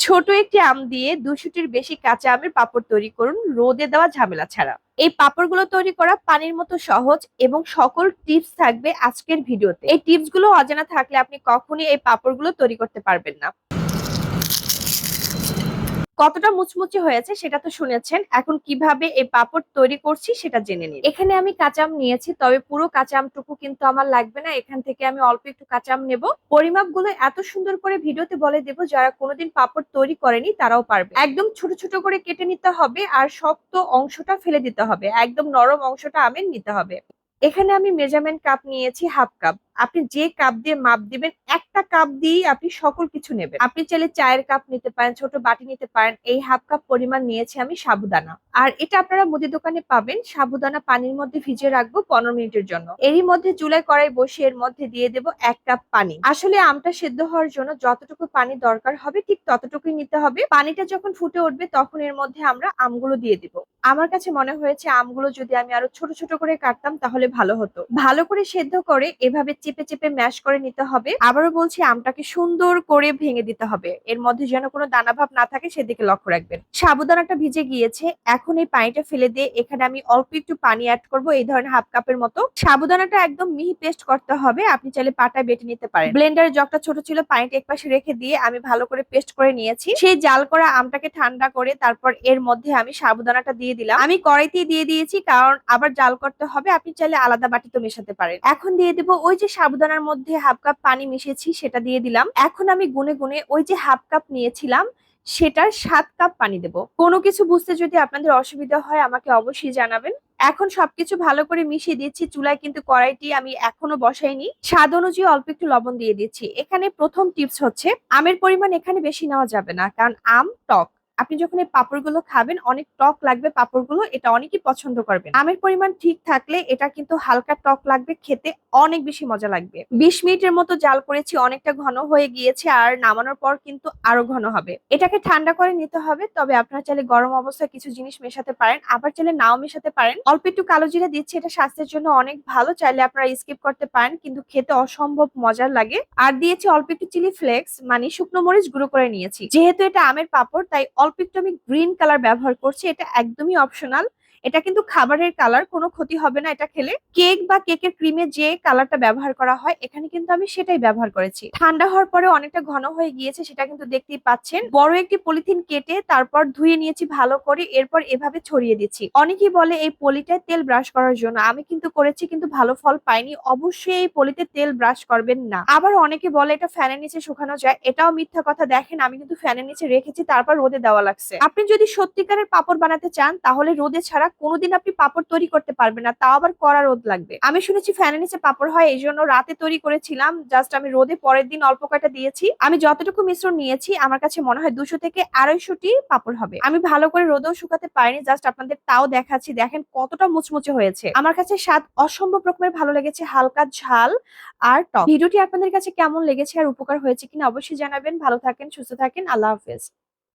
ছোট একটি আম দিয়ে দুশোটির বেশি কাঁচা আমের পাপড় তৈরি করুন। রোদে দেওয়া ঝামেলা ছাড়া। এই পাপড়গুলো তৈরি করা পানির মতো সহজ এবং সকল টিপস থাকবে আজকের ভিডিওতে। এই টিপসগুলো অজানা থাকলে আপনি কখনই এই পাপড়গুলো তৈরি করতে পারবেন না। কতটা মুচমুচে হয়েছে সেটা তো শুনেছেন। এখন কীভাবে এই পাপড় তৈরি করছি সেটা জেনে নিন। এখানে আমি কাঁচা আম নিয়েছি, তবে পুরো কাঁচা আমটুকু কিন্তু আমার লাগবে না। এখান থেকে আমি অল্প একটু কাঁচা আম নেব। পরিমাপগুলো এত সুন্দর করে ভিডিওতে বলে দেব, যারা কোনোদিন পাপড় তৈরি করেনি তারাও পারবে। একদম ছোট ছোট করে কেটে নিতে হবে আর শক্ত অংশটা ফেলে দিতে হবে। একদম নরম অংশটা আমের নিতে হবে। এখানে আমি মেজারমেন্ট কাপ নিয়েছি হাফ কাপ। আপনি যে কাপ দিয়ে মাপ দিবেন, একটা কাপ দিয়েই আপনি সকল কিছু নেবেন। আপনি চাইলে চায়ের কাপ নিতে পারেন, ছোট বাটি নিতে পারেন, এই হাফ কাপ পরিমাণ নিয়েছি আমি সাবুদানা। আর এটা আপনারা মুদি দোকানে পাবেন, সাবুদানা পানির মধ্যে ভিজিয়ে রাখব পনেরো মিনিটের জন্য। এরই মধ্যে চুলায় কড়াই বসে এর মধ্যে দিয়ে দেব এক কাপ পানি। আসলে আমটা সেদ্ধ হওয়ার জন্য যতটুকু পানি দরকার হবে, ঠিক ততটুকুই নিতে হবে। পানিটা যখন ফুটে উঠবে, তখন এর মধ্যে আমরা আমগুলো দিয়ে দিব। আমার কাছে মনে হয়েছে আমগুলো যদি আমি আরও ছোট ছোট করে কাটতাম, তাহলে ভালো হতো। ভালো করে সেদ্ধ করে এভাবে চেপে চেপে ম্যাশ করে নিতে হবে। আবারও বলছি, আমটাকে সুন্দর করে ভেঙে দিতে হবে। এর মধ্যে যেন কোনো দানাভাব না থাকে, সেদিকে লক্ষ্য রাখবেন। সাবুদানাটা ভিজে গিয়েছে। এখন এই পানিটা ফেলে দিয়ে এখানে আমি অল্প একটু পানি অ্যাড করব, এই ধরনের হাফ কাপের মতো। সাবুদানাটা একদম মিহি পেস্ট করতে হবে। আপনি চাইলে পাটা বেটে নিতে পারেন। ব্লেন্ডারের জগটা ছোট ছিল, পানিটা একপাশে রেখে দিয়ে আমি ভালো করে পেস্ট করে নিয়েছি। সেই জাল করা আমটাকে ঠান্ডা করে তারপর এর মধ্যে আমি সাবুদানাটা দিয়ে দিলাম। আমি কড়াইতেই দিয়ে দিয়েছি, কারণ আবার জাল করতে হবে। আপনি চাইলে আলাদা বাটিতে মেশাতে পারেন। এখন দিয়ে দিব ওই যে সাবুদানার মধ্যে হাফ কাপ পানি মিশিয়েছি, সেটা দিয়ে দিলাম। এখন আমি গুনে গুনে ওই যে হাফ কাপ নিয়েছিলাম, সেটার সাত কাপ পানি দেব। কোনো কিছু বুঝতে যদি আপনাদের অসুবিধা হয়, আমাকে অবশ্যই জানাবেন। এখন সবকিছু ভালো করে মিশিয়ে দিচ্ছি, চুলায় কিন্তু কড়াইটি আমি এখনও বসাইনি। স্বাদ অনুযায়ী অল্প একটু লবণ দিয়ে দিচ্ছি। এখানে প্রথম টিপস হচ্ছে, আমের পরিমাণ এখানে বেশি নেওয়া যাবে না, কারণ আম টক। আপনি যখন এই পাপড়গুলো খাবেন, অনেক টক লাগবে পাপড়গুলো, এটা অনেকেই পছন্দ করবেন। আমের পরিমাণ ঠিক থাকলে এটা কিন্তু হালকা টক লাগবে, খেতে অনেক বেশি মজা লাগবে। বিশ মিনিটের মতো জাল করেছি, অনেকটা ঘন হয়ে গিয়েছে আর নামানোর পর কিন্তু আরও ঘন হবে। এটাকে ঠান্ডা করে নিতে হবে, তবে আপনারা চাইলে গরম অবস্থায় কিছু জিনিস মেশাতে পারেন, আবার চাইলে নাও মেশাতে পারেন। অল্প একটু কালো জিরা দিচ্ছি, এটা স্বাস্থ্যের জন্য অনেক ভালো, চাইলে আপনারা স্কিপ করতে পারেন, কিন্তু খেতে অসম্ভব মজার লাগে। আর দিয়েছি অল্প একটু চিলি ফ্লেক্স মানে শুকনো মরিচ গুঁড়ো করে নিয়েছি। যেহেতু এটা আমের পাপড়, তাই অল্প একটু আমি গ্রিন কালার ব্যবহার করছি এটা একদমই অপশনাল এটা কিন্তু খাবারের কালার কোনো ক্ষতি হবে না এটা খেলে। কেক বা কেকের ক্রিমে যে কালারটা ব্যবহার করা হয়, এখানে কিন্তু আমি সেটাই ব্যবহার করেছি। ঠান্ডা হওয়ার পরে অনেকটা ঘন হয়ে গিয়েছে, সেটা কিন্তু দেখতেই পাচ্ছেন। বড় একটি পলিথিন কেটে তারপর ধুয়ে নিয়েছি ভালো করে, এরপর এভাবে ছড়িয়ে দিচ্ছি। অনেকেই বলে এই পলিটায় তেল ব্রাশ করার জন্য, আমি কিন্তু করেছি কিন্তু ভালো ফল পাইনি, অবশ্যই এই পলিতে তেল ব্রাশ করবেন না। আবার অনেকে বলে এটা ফ্যানের নিচে শুকানো যায়, এটাও মিথ্যা কথা, দেখেন আমি কিন্তু ফ্যানের নিচে রেখেছি, তারপর রোদে দেওয়া লাগছে। আপনি যদি সত্যিকারের পাপড় বানাতে চান, তাহলে রোদে ছাড়া কোনোদিন আপনি পাপড় তৈরি করতে পারবেন না, তাও আবার কড়া রোদ লাগবে। আমি শুনেছি ফ্যানের নিচে পাপড় হয় এই জন্য রাতে তৈরি করেছিলাম, জাস্ট আমি রোদে পরের দিন অল্প কয়টা দিয়েছি। আমি যতটুকু মিশ্রণ নিয়েছি, আমার কাছে মনে হয় দুশো থেকে আড়াইশোটি পাপড় হবে। আমি ভালো করে রোদেও শুকাতে পারিনি, জাস্ট আপনাদের তাও দেখাচ্ছি, দেখেন কতটা মুচমুচে হয়েছে। আমার কাছে স্বাদ অসম্ভব রকমের ভালো লেগেছে, হালকা ঝাল আর টক। ভিডিওটি আপনাদের কাছে কেমন লেগেছে আর উপকার হয়েছে কিনা অবশ্যই জানাবেন। ভালো থাকেন, সুস্থ থাকেন, আল্লাহ হাফেজ।